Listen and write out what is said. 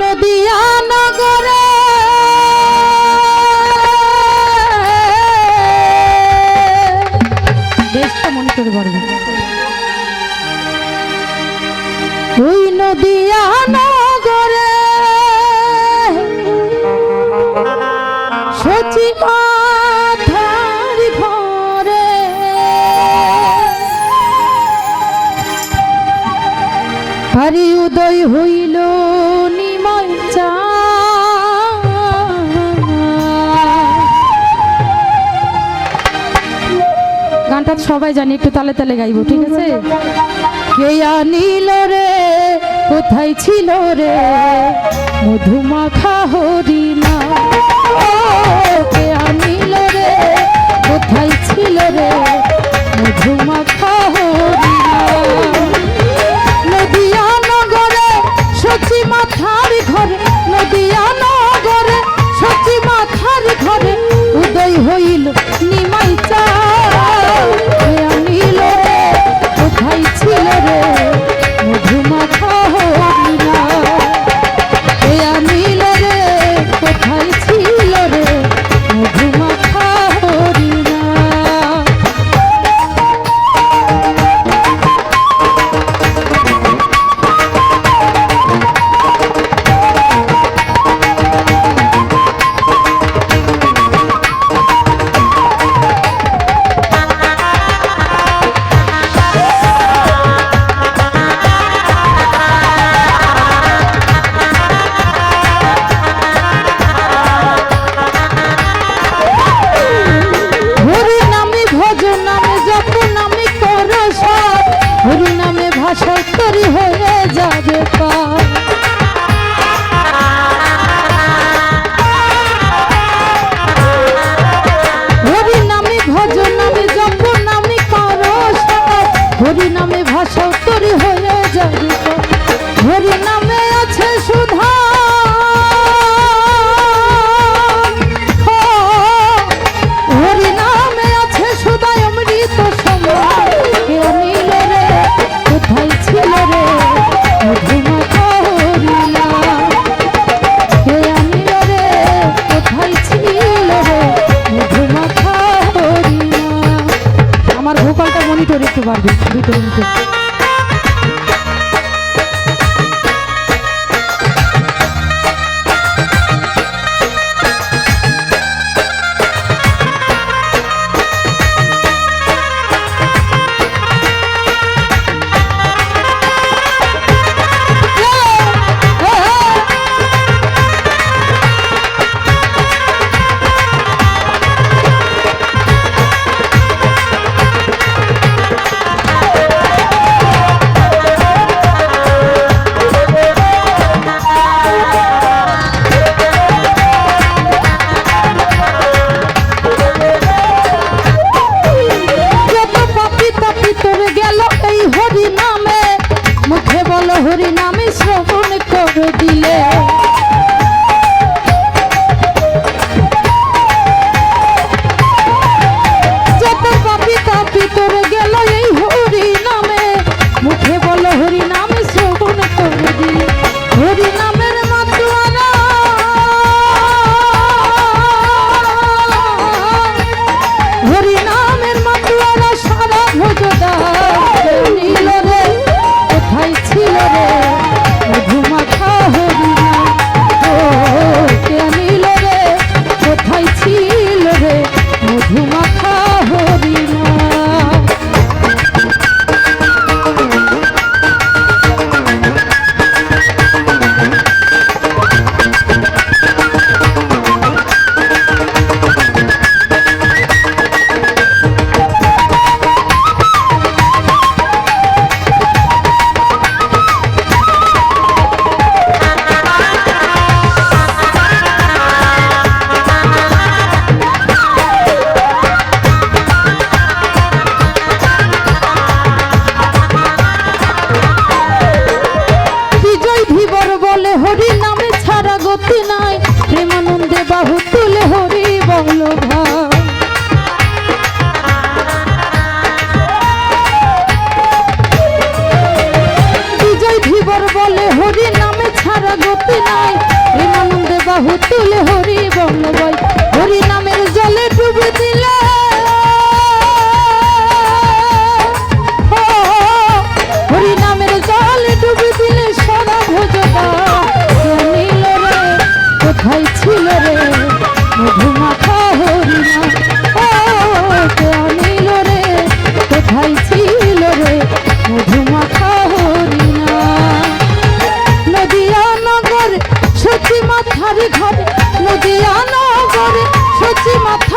নদিয়া নগরে। ওই নদিয়া নগরে। সচি মাথার হারি উদয় হইল গানটা সবাই জানি, একটু তালে তালে গাইবো, ঠিক আছে? কে আনিল রে? কোথায় ছিল রে? মধুমাখা হরিণা। হরি নামে ভাষাও তোর Thank you. নাই। হরি বল হরি নাম মাথার ঘরে নদিয়া নগরে সচি মাথার